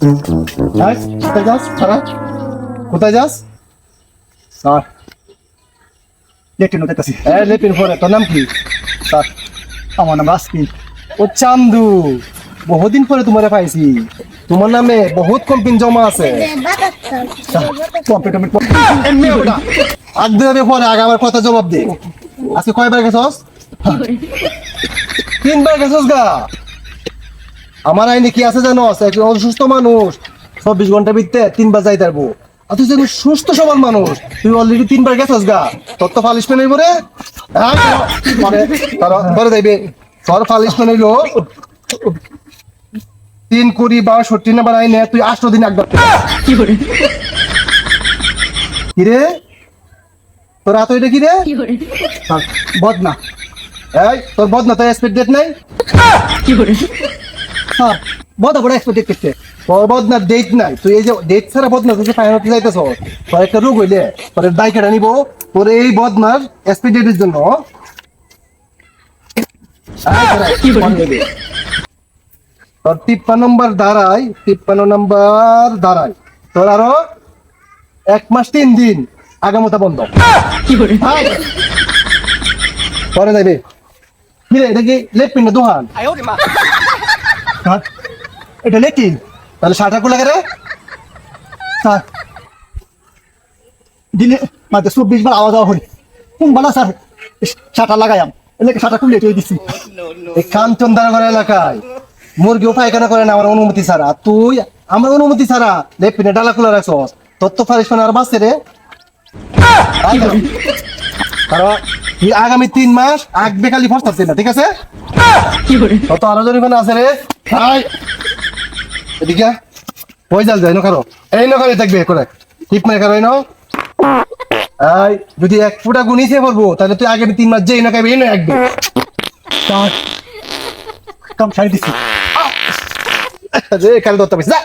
কোথায় যাস সারা কোথায় যাস? স্যার। লেপিন পরে তোর নাম কি? স্যার আমার নাম ও চান্দু বহুদিন পরে তোমার পাইছি। তোমার নামে বহুত কমপ্লেন জমা আছে। আগ দেবে পরে আগে আমার কথা জবাব দে। আজকে কয়বার গেছস? তিনবার গেছস গা। আমার আইনে কি আছে জানো? একজন অসুস্থ মানুষ। চব্বিশ ঘণ্টা ভিত্তে তিনবার যাই পারব আর তুই যেন সুস্থ সবল মানুষ তুই অলরেডি তিনবার গেছস গা। তোর তো পালিশমেন্ট হইব রে। হ্যাঁ, তার- পরে যাইবে। তোর পালিশমেন্ট হইল। তিন কুড়ি বাষট্টি নাম্বার আইনে তুই আষ্ট দিন একবার কিরে? তোর হাত ওইটা কিরে? বদনা। এই তোর বদনা তো স্পিড ডেট নাই বদা বড় এক্সপেক্টেড করতে তোর বদনার ডেট নাই। তুই এই যে ডেট ছাড়া বদনা তুই ফাইন হতে যাইতেছ। তোর একটা রোগ হইলে তোর দায় কেটে নিব। তোর এই বদনার জন্য। তোর তিপ্পান্ন নম্বর দাঁড়ায় তিপ্পান্ন নম্বর দাঁড়ায়। তোর আরও এক মাস তিন দিন আগামতা বন্ধ। পরে যাইবে। এটা কি লেফট পিন দোহান? স্যার এটা লেট্রিন তাহলে স্যার। দিনে চব্বিশ বার আওয়া হল। কোন বানা স্যার লাগাইয়াম এলাকা খুলে দিচ্ছি এই কাঞ্চন দানগর এলাকায়। মুরগিও পায়খানা করে না আমার অনুমতি ছাড়া? তুই? আমার অনুমতি ছাড়া? লেপিনে ডালা খুলে রাখছস। তোর তো ফারিস আর বাঁচছে রে। কারণ তুই আগামী তিন মাস আগবে খালি ফসতাচ্ছে না ঠিক আছে? তত আরও জন এখানে আছে রে? আয় এদিকে ওই জাল যায় নকারো এই নকারে দেখবে করে। টিপ মেরে কারও ন আই যদি এক ফুটা গুনিছে বলব তাহলে তুই আগামী তিন মাস যেই নকাবে এই না একবে। স্যার কাম সারি দিচ্ছি রে কাল দত্তা পাইছিস যা।